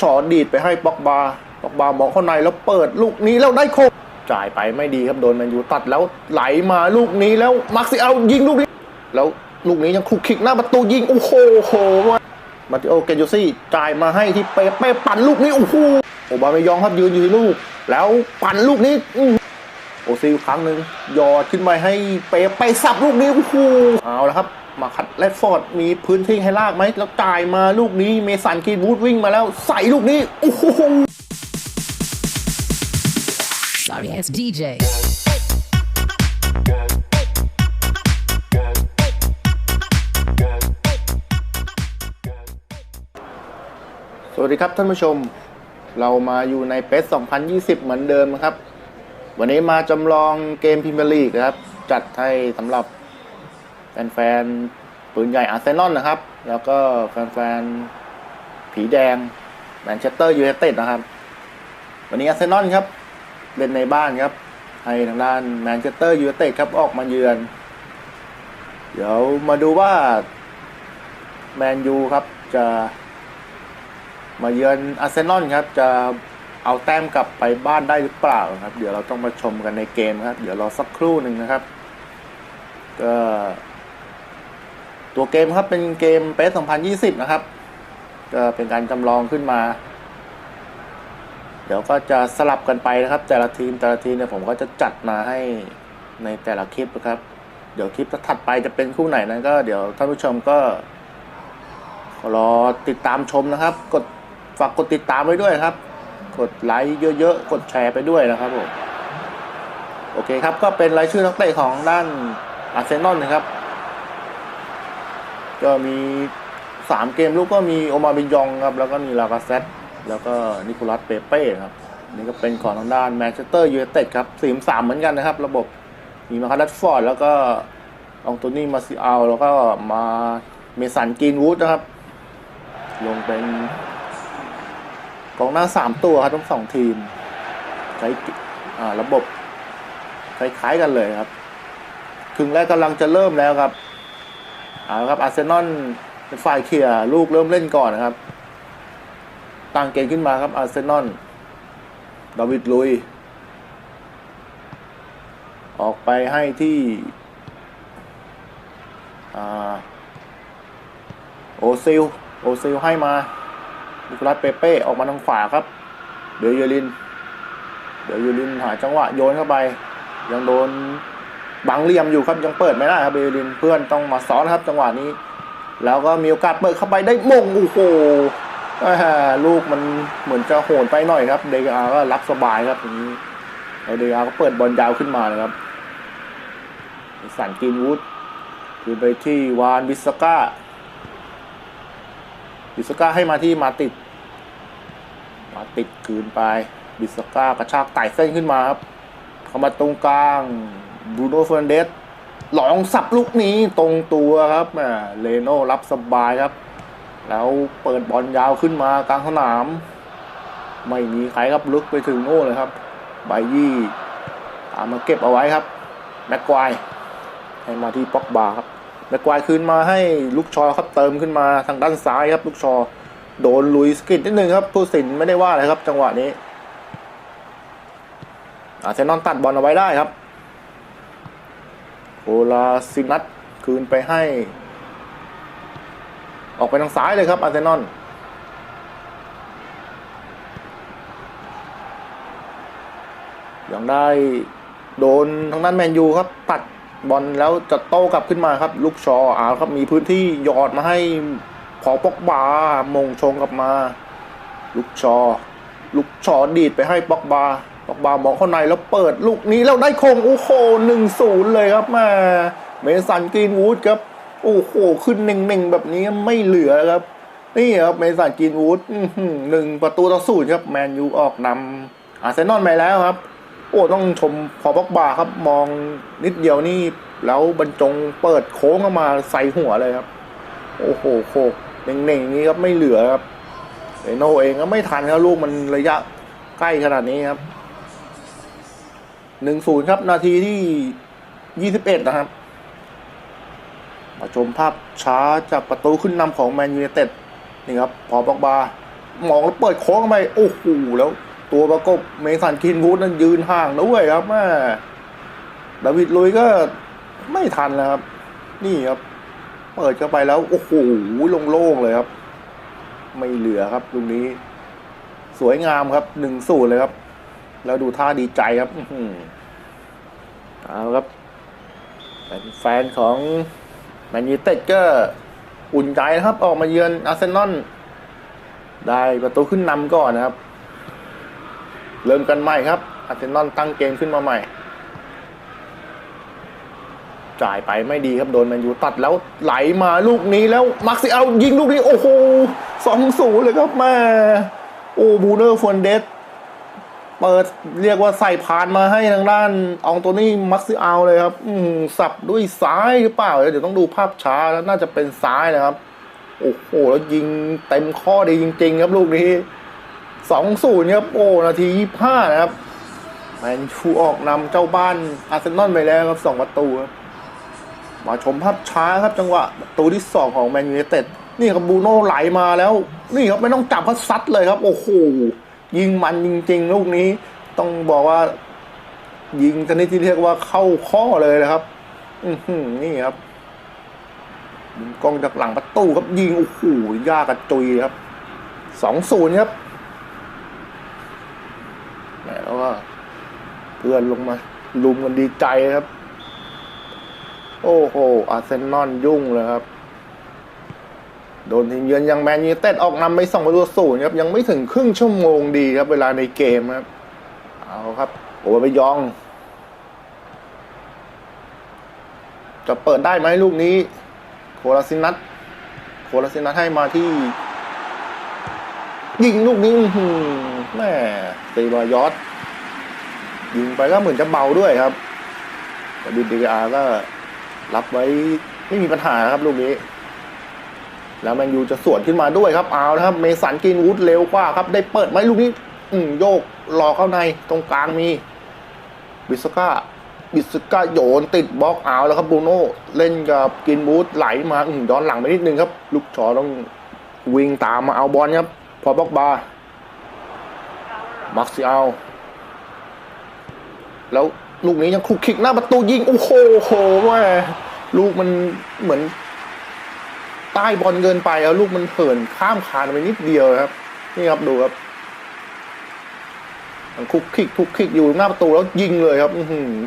ชอดีดไปให้ปอกบาปอกบามองเข้าในแล้วเปิดลูกนี้แล้วได้โคงจ่ายไปไม่ดีครับโดนแมนยูตัดแล้วไหลมาลูกนี้แล้วมาร์ซิเอายิงลูกนี้ แล้วลูกนี้ยังคลุกคลิกหน้าประตูยิงโอ้โหโหมาติโอเกนโยซี่จ่ายมาให้ที่เป๊เป้ปั่นลูกนี้โอ้โหโอบามายองครับยืนอยู่ที่ลูก แล้วปั่นลูกนี้อโอซิลครั้งหนึ่งยอดขึ้นมาให้เป๊เป้สับลูกนี้โอ้โหเอาละครับ มาคัดแรดฟอร์ดมีพื้นที่ให้ลากไหมแล้วจ่ายมาลูกนี้เมสันกรีนวูดวิ่งมาแล้วใส่ลูกนี้ โอ้โห Sorry, it's DJ. สวัสดีครับท่านผู้ชม เรามาอยู่ในเปส2020 เหมือนเดิมนะครับ วันนี้มาจำลองเกมพรีเมียร์ลีกนะครับ จัดให้สำหรับ แฟนๆปืนใหญ่อาร์เซนอลนะครับ แล้วก็แฟนๆผีแดงแมนเชสเตอร์ยูไนเต็ดนะครับ วันนี้อาร์เซนอลครับ เล่นในบ้านครับ ให้ทางด้านแมนเชสเตอร์ยูไนเต็ดครับออกมาเยือน เดี๋ยวมาดูว่าแมนยูครับจะมาเยือนอาร์เซนอลครับ จะเอาแต้มกลับไปบ้านได้หรือเปล่าครับ เดี๋ยวเราต้องมาชมกันในเกมครับ เดี๋ยวรอสักครู่หนึ่งนะครับ ก็ ตัวเกมครับเป็นเกมเปส2020 นะครับ ก็เป็นการจำลองขึ้นมา เดี๋ยวก็จะสลับกันไปนะครับ แต่ละทีมแต่ละทีมเนี่ยผมก็จะจัดมาให้ในแต่ละคลิปนะครับ เดี๋ยวคลิปถัดไปจะเป็นคู่ไหนนั้นก็เดี๋ยวท่านผู้ชมก็รอติดตามชมนะครับ กดฝากกดติดตามไว้ด้วยครับ กดไลค์เยอะๆ กดแชร์ไปด้วยนะครับผม โอเคครับ ก็เป็นรายชื่อนักเตะของด้านอาร์เซนอลนะครับ ก็มีสามเกมลูกก็มีโอมาบิยองครับ แล้วก็มีลากาเซตแล้วก็นิโคลัสเปเป้ครับ นี่ก็เป็นของทางด้านแมนเชสเตอร์ยูไนเต็ดครับสี่สามเหมือนกันนะครับ ระบบมีมาคัสฟอร์ดแล้วก็องโตนี่มาซิอัลแล้วก็มาเมสันกรีนวูดนะครับ ลงเป็นกองหน้าสามตัวครับทั้งสองทีมใช้ระบบคล้ายๆกันเลยครับ ครึ่งแรกกำลังจะเริ่มแล้วครับ เอาครับอาร์เซนอลเป็นฝ่ายเคลียร์ลูกเริ่มเล่นก่อนนะครับตั้งเกมขึ้นมาครับอาร์เซนอลดาวิดลุย ออกไปให้ที่โอซิล โอซิลให้มานิโคลัสเปเป้ ออกมาทางขวาครับ เดี๋ยวเยลิน เดี๋ยวเยลินหาจังหวะโยนเข้าไป ยังโดน บังเหลี่ยมอยู่ครับยังเปิดไม่ได้ครับเบยลินเพื่อนต้องมาซ้อนครับจังหวะนี้ แล้วก็มีโอกาสเปิดเข้าไปได้มงโอ้โหลูกมันเหมือนจะโหนไปหน่อยครับเดกอาก็รับสบายครับอย่างนี้เดกอาก็เปิดบอลยาวขึ้นมาเลยครับสันกินวูดคือไปที่วานวิสก้าบิสก้าให้มาที่มาติด มาติดคืนไปบิสก้ากระชากไต่เส้นขึ้นมาครับเข้ามาตรงกลาง บรูโน่เฟร์นเดสหลองสับลูกนี้ตรงตัวครับเลโน่รับสบายครับ แล้วเปิดบอลยาวขึ้นมากลางสนาม ไม่มีใครครับลึกไปถึงโน่เลยครับไบยี่ตามมาเก็บเอาไว้ครับแม็กควายให้มาที่ป็อกบาครับแม็กควายคืนมาให้ลูกชอครับเติมขึ้นมาทางด้านซ้ายครับ ลูกชอ โดนลุยสกิดนิดนึงครับผู้สินไม่ได้ว่าอะไรครับ จังหวะนี้อาเซนอลตัดบอลเอาไว้ได้ครับ โอลาซินัทคืนไปให้ ออกไปทางซ้ายเลยครับอาร์เซนอลยังได้โดนทางด้านแมนยูครับ ตัดบอลแล้วจะโต้กลับขึ้นมาครับ ลูกชออาครับมีพื้นที่หยอดมาให้พอปอกบามงชงกลับมา ลูกชอ ลูกชอดีดไปให้ปอกบา ปอกบามองเข้าในแล้วเปิดลูกนี้แล้วได้โคงโอ้โหหนึ่งศูนย์เลยครับม่เมสันกรีนวูดครับโอ้โหขึ้นหนึ่งหนึ่งแบบนี้ไม่เหลือครับ นี่ครับเมสันกรีนวูดหนึ่งประตูต่อศูนย์ครับแมนยูออกนำอาร์เซนอลไปแล้วครับ โอ้ต้องชมพอปอกบาครับมองนิดเดียวนี่แล้วบรรจงเปิดโค้งเข้ามาใส่หัวเลยครับ โอ้โหโคกเน่งๆอย่งนี้ครับไม่เหลือครับเอโนเองก็ไม่ทันครับลูกมันระยะใกล้ขนาดนี้ครับ หนึ่งศูนย์ครับ นาทีที่ยี่สิบเอ็ดนะครับ มาชมภาพช้าจากประตูขึ้นนำของแมนยูไนเต็ดนี่ครับ พอปอกบามองแล้วเปิดโค้งไป โอ้โห แล้วตัวประกบเมสันกินวูดนั้นยืนห่างด้วยครับแม่ดาวิดลุยก็ไม่ทันแล้วครับ นี่ครับ เปิดเข้าไปแล้ว โอ้โหโล่งๆเลยครับ ไม่เหลือครับลูกนี้ สวยงามครับหนึ่งสูตรเลยครับ แล้วดูท่าดีใจครับเอาครับแฟนของแมนยูเต็ดก็อุ่นใจนะครับ ออกมาเยือนอาร์เซนอลได้ประตูขึ้นนำก่อนนะครับ เริ่มกันใหม่ครับ อาร์เซนอลตั้งเกมขึ้นมาใหม่ จ่ายไปไม่ดีครับโดนแมนยูตัดแล้วไหลมาลูกนี้แล้วมักซิเอายิงลูกนี้ โอ้โหสองศูนย์เลยครับแม่โอ้บูเนอร์ฟอนเดส เปิดเรียกว่าใส่พานมาให้ทางด้านอองตัวนี้มักซิเอาเลยครับ อืสับด้วยซ้ายหรือเปล่า เดี๋ยวต้องดูภาพช้าแล้วน่าจะเป็นซ้ายนะครับ โอ้โหแล้วยิงเต็มข้อดีจริง ๆ ครับลูกนี้สองศูนย์ครับ โอ้ นาทียี่ห้านะครับแมนชูออกนำเจ้าบ้านอาร์เซนอลไปแล้วครับสองประตูครับมาชมภาพช้าครับจังหวะประตูที่สองของแมนยู i นเต็ดนี่ครับบูโน่ไหลมาแล้ว นี่ครับไม่ต้องจับเขาซัดเลยครับ โอ้โห ยิงมันจริง ๆ ลูกนี้ต้องบอกว่า ยิงชนิดที่เรียกว่าเข้าข้อเลยนะครับ อือนี่ครับกล้องจากหลังประตูครับยิงโอ้โหยากกระจุยครับสองศูนย์ครับแหมแล้วก็เพื่อนลงมา ลุมกันดีใจครับ โอ้โหอาร์เซนอลยุ่งเลยครับ โดนทีมเยือนยังแมนยูเต็ดออกนำไปสองประตูศูนย์ครับยังไม่ถึงครึ่งชั่วโมงดีครับ เวลาในเกมครับ เอาครับโอ้ไปยอง จะเปิดได้ไหมลูกนี้ โคลาซินัทโคลาซินัทให้มาที่ ยิงลูกนี้แม่ตีบายอสยิงไปก็เหมือนจะเบาด้วยครับแต่ดิดีอาร์ก็รับไว้ไม่มีปัญหาครับลูกนี้ แล้วแมนยูจะสวนขึ้นมาด้วยครับเอานะครับ เมสันกินวูดเร็วกว่าครับ ได้เปิดไหมลูกนี้ อืมโยกรอเข้าในตรงกลางมี บิสก้าบิสก้าโยนติดบล็อกเอาแล้วครับบูโน่เล่นกับกินวูดไหลมาอืมย้อนหลังไปนิดนึงครับ ลูกชอต้องวิ่งตามมาเอาบอลครับ พอบล็อกบาร์มักซิเอาแล้วลูกนี้ยังคลุกคลิกหน้าประตูยิง โอ้โหโหแม่ลูกมันเหมือน ใต้บอลเกินไปแล้วลูกมันเหินข้ามคานไปนิดเดียวครับ นี่ครับดูครับคุกคิกคุกคิกอยู่หน้าประตูแล้วยิงเลยครับ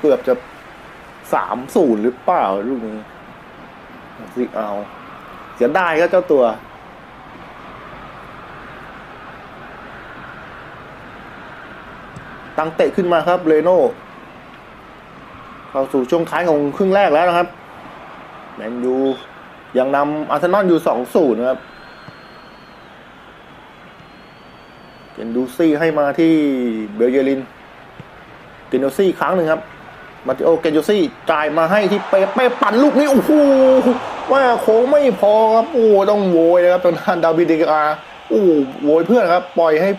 เกือบจะสามศูนย์หรือเปล่าลูกนี้สิเอาเสียดายก็เจ้าตัวตั้งเตะขึ้นมาครับเรโน่เข้าสู่ช่วงท้ายของครึ่งแรกแล้วนะครับแมนยู ยังนำอาร์เซนอลอยู่สองศูนย์นะครับเกนดูซี่ให้มาที่เบลเยลินเกนดูซี่ครั้งหนึ่งครับ มาติโอเกนดูซี่จ่ายมาให้ที่เปเป้ปั่นลูกนี้โอ้โหว่าโค้งไม่พอครับโอ้ต้องโวยนะครับตอนนั้นดาวิดเดกาโอ้โวยเพื่อนครับ ปล่อยให้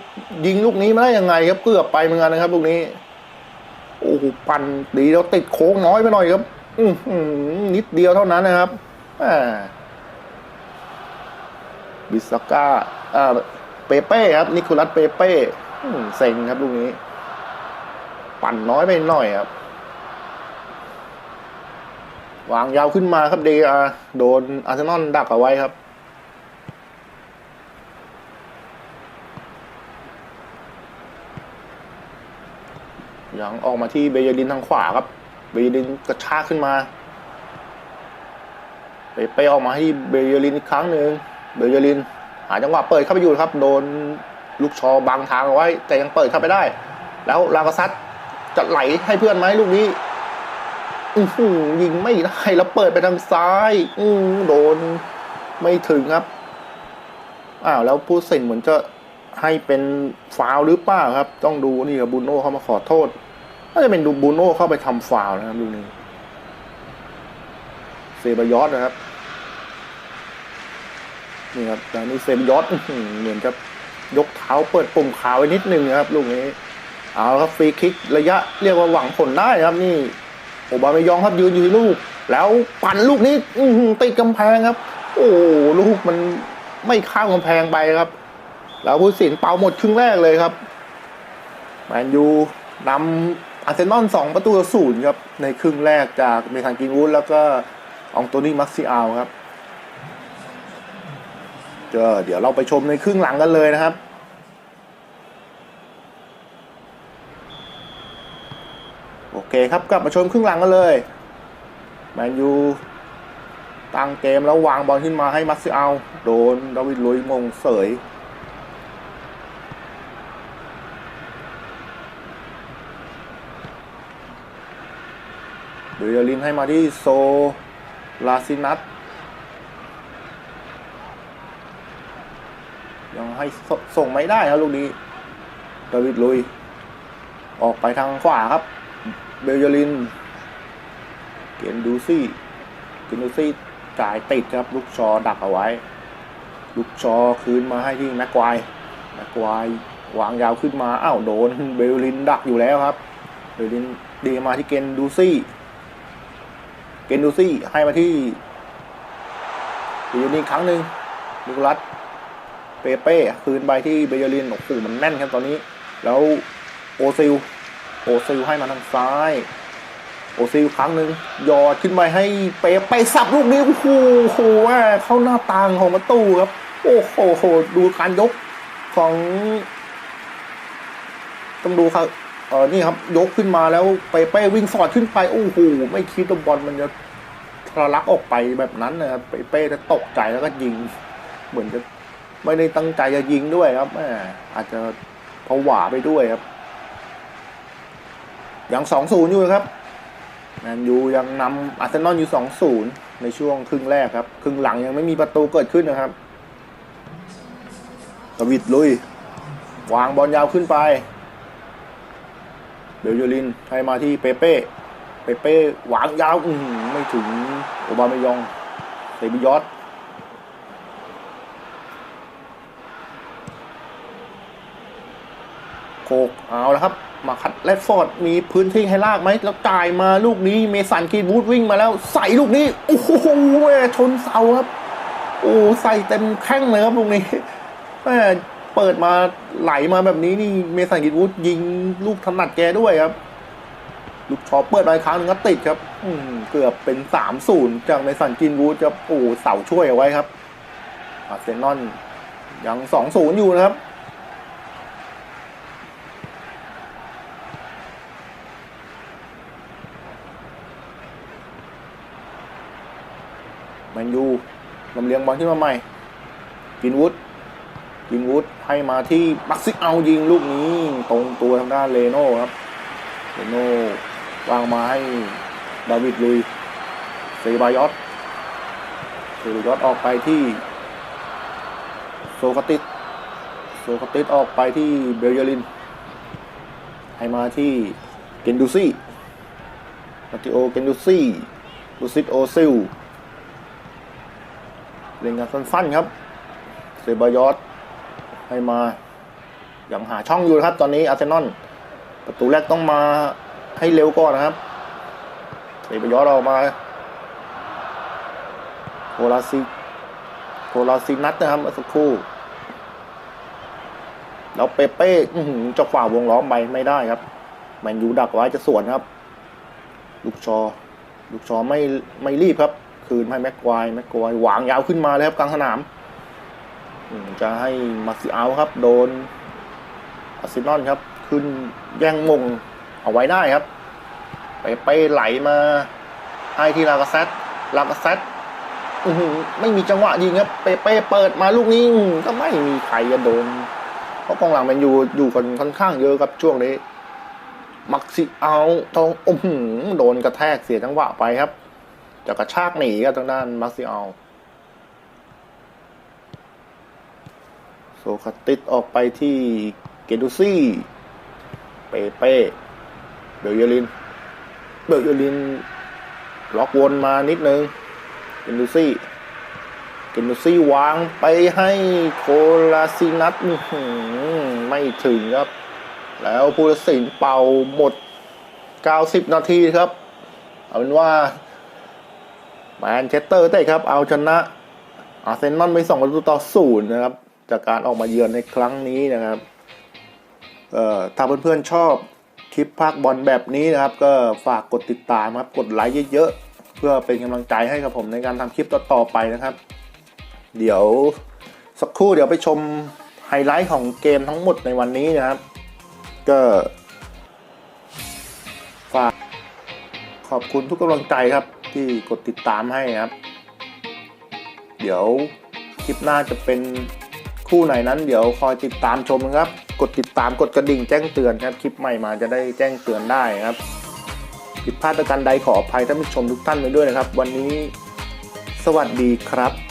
ยิงลูกนี้มาได้ยังไงครับเกือบไปเหมือนกันนะครับลูกนี้โอ้โหปั่นดีแล้วติดโค้งน้อยไปหน่อยครับ อืนิดเดียวเท่านั้นนะครับ บิสก้าอ่าเปเป้ครับ นิโคลัสเปเป้เซ็งครับลูกนี้ ปั่นน้อยไปหน่อยครับ วางยาวขึ้นมาครับเดียโดนอาร์เซนอลดักเอาไว้ครับยังออกมาที่เบเยลินทางขวาครับ เบเยลินกระชากขึ้นมา ไปไปออกมาให้เบเยลินอีกครั้งหนึ่งเบเยลิน หาจังหวะเปิดเข้าไปอยู่ครับ โดนลูกชอบังทางเอาไว้ แต่ยังเปิดเข้าไปได้ แล้วลากาซัดจะไหลให้เพื่อนไหมลูกนี้อยิงไม่ได้แล้วเปิดไปทางซ้าย อืโดนไม่ถึงครับอ้าวแล้วผู้สินเหมือนจะให้เป็นฟาวหรือเปล่าครับ ต้องดูนี่ครับบูโน่เข้ามาขอโทษน่าจะเป็นดูบูโน่เข้าไปทำฟาวนะครับลูกนี้ เซบายอสนะครับ นี่ครับแต่นี่เซบายอสเหมือนจะยกเท้าเปิดปุ่มขาวไว้นิดนึงนะครับ ลูกนี้ เอาละครับฟรีคิกระยะเรียกว่าหวังผลได้ครับ นี่ โอบามายองครับยืนอยู่ที่ลูก แล้วปั่นลูกนี้ติดกำแพงครับ โอ้ลูกมันไม่ข้ามกำแพงไปครับ แล้วผู้สินเป่าหมดครึ่งแรกเลยครับแมนยูนำอาร์เซนอลสองประตูต่อศูนย์ครับ ในครึ่งแรกจากเมคันกินวูดแล้วก็ อองโตนี่มักซิอาลครับเจอเดี๋ยวเราไปชมในครึ่งหลังกันเลยนะครับ โอเคครับกลับมาชมครึ่งหลังกันเลยแมนยูตั้งเกมแล้ววางบอลขึ้นมาให้มักซิอาลโดนดาวิดลุยมงเสยเบลเยลินให้มาที่โซ ลาซินัสยังให้สส่งไม่ได้ครับลูกนี้ดาวิดลุย ออกไปทางขวาครับ เบลเยลิน เกนดูซี่ เกนดูซี่จ่ายติดครับ ลูกชอดักเอาไว้ ลูกชอคืนมาให้ที่แม็กควายแม็กควายวางยาวขึ้นมา อ้าวโดน เบลลินดักอยู่แล้วครับ เบลลินดีมาที่เกนดูซี่ เกนดูซี่ให้มาที่เบยลินครั้งหนึ่งนิโคลัสเปเป้คืนไปที่เบยลินโอ้โหมันแน่นครับตอนนี้ แล้วโอซิลโอซิลให้มาทางซ้ายโอซิลครั้งหนึ่งยอดขึ้นไปให้เปเป้สับลูกนี้โอ้โหโอ้โหว่าเข้าหน้าต่างของประตูครับ โอ้โหโหดูการยกของต้องดูครับ เออนี่ครับยกขึ้นมาแล้วเปเป้วิ่งสอดขึ้นไปโอ้โหไม่คิดว่าบอลมันจะทะลักออกไปแบบนั้นนะครับเปเป้จะตกใจแล้วก็ยิง เหมือนจะไม่ได้ตั้งใจจะยิงด้วยครับแมอาจจะผวาไปด้วยครับยังสองศูนย์อยู่ครับแมนยูยังนำอาร์เซนอลอยู่สองศูนย์ในช่วงครึ่งแรกครับ ครึ่งหลังยังไม่มีประตูเกิดขึ้นนะครับดาวิดลุย วางบอลยาวขึ้นไป เบลยูลินให้มาที่เปเป้ เปเป้หวางยาวอืมไม่ถึงโอบามายองเซบิยอสโคกเอาแล้วครับ มาคัดแรดฟอร์ดมีพื้นที่ให้ลากไหมแล้วจ่ายมาลูกนี้เมสันกีนวูดวิ่งมาแล้ว ใส่ลูกนี้ โอ้โหแม่ชนเสาครับ โอ้ใส่เต็มแข้งเลยครับลูกนี้แม่ เปิดมาไหลมาแบบนี้นี่เมสันกินวูดยิงลูกถนัดแกด้วยครับ ลูกชอเปิดมาอีกครั้งหนึงก็ติดครับ อืเกือบเป็นสามศูนย์จากเมสันกินวูดจะโอ้เสาช่วยเอาไว้ครับอาร์เซนอลยังสองศูนย์อยู่นะครับแมนยูลำเลียงบอลขึ้นมาใหม่กินวูด กินวูดให้มาที่มักซิเอายิงลูกนี้ ตรงตัวทางด้านเลโน่ครับเลโน่วางมาให้ดาวิดลุยเซบายอสเซบายอสออกไปที่โซคาติสโซคาติสออกไปที่เบลเยลิน ให้มาที่เกนดูซี่มาติโอเกนดูซี่ลูซิตโอซิลเล่นกันสั้นๆครับ เซบายอส ให้มาอย่างหาช่องอยู่นะครับ ตอนนี้อาร์เซนอลประตูแรกต้องมาให้เร็วก่อนนะครับเซบายอสออกมาโคลาซิโคลาซินัทนะครับมาสักครู่แล้วเปเป้หจะฝ่าวงล้อมไปไม่ได้ครับแมนยูดักไว้จะสวนครับ ลูกชอ ลูกชอไม่ไม่รีบครับ คืนให้แม็กควายแม็กควายวางยาวขึ้นมาเลยครับกลางสนาม จะให้มาซิเอาครับ โดนอาร์เซนอลครับ ขึ้นแย่งมงเอาไว้ได้ครับ ไปไปไหลมา ให้ที่ลากาเซตลากาเซตไม่มีจังหวะยิงครับ เปเป้เปิดมาลูกนี้ก็ไม่มีใครจะโดน เพราะกองหลังแมนอยู่อยู่กันค่อนข้างเยอะครับช่วงนี้ มักซิเอาทองอมโดนกระแทกเสียจังหวะไปครับจะกระชากหนีกับทางด้านมักซิอัลโซ คาติสออกไปที่เกดูซี่ เปเป้เบลเยลิน เบลเยลิน ล็อกวนมานิดนึง เกนดูซี่เกนดูซี่วางไปให้โคลาซินัทไม่ถึงครับ แล้วผู้ตัดสินเป่าหมด 90 นาทีครับ เอาเป็นว่าแมนเชสเตอร์เตะครับ เอาชนะอาร์เซนอลไปสองประตูต่อศูนย์นะครับ จากการออกมาเยือนในครั้งนี้นะครับเอ่อถ้าเพื่อนๆชอบคลิปภาคบอลแบบนี้นะครับ ก็ฝากกดติดตามครับ กดไลค์เยอะๆ เพื่อเป็นกำลังใจให้กับผมในการทำคลิปต่อๆไปนะครับ เดี๋ยวสักครู่เดี๋ยวไปชมไฮไลท์ของเกมทั้งหมดในวันนี้นะครับ ก็ฝากขอบคุณทุกกำลังใจครับที่กดติดตามให้ครับ เดี๋ยวคลิปหน้าจะเป็น คู่ไหนนั้นเดี๋ยวคอยติดตามชมนะครับ กดติดตามกดกระดิ่งแจ้งเตือนครับ คลิปใหม่มาจะได้แจ้งเตือนได้ครับ ผิดพลาดประการใดขออภัยท่านผู้ชมทุกท่านไปด้วยนะครับ วันนี้ สวัสดีครับ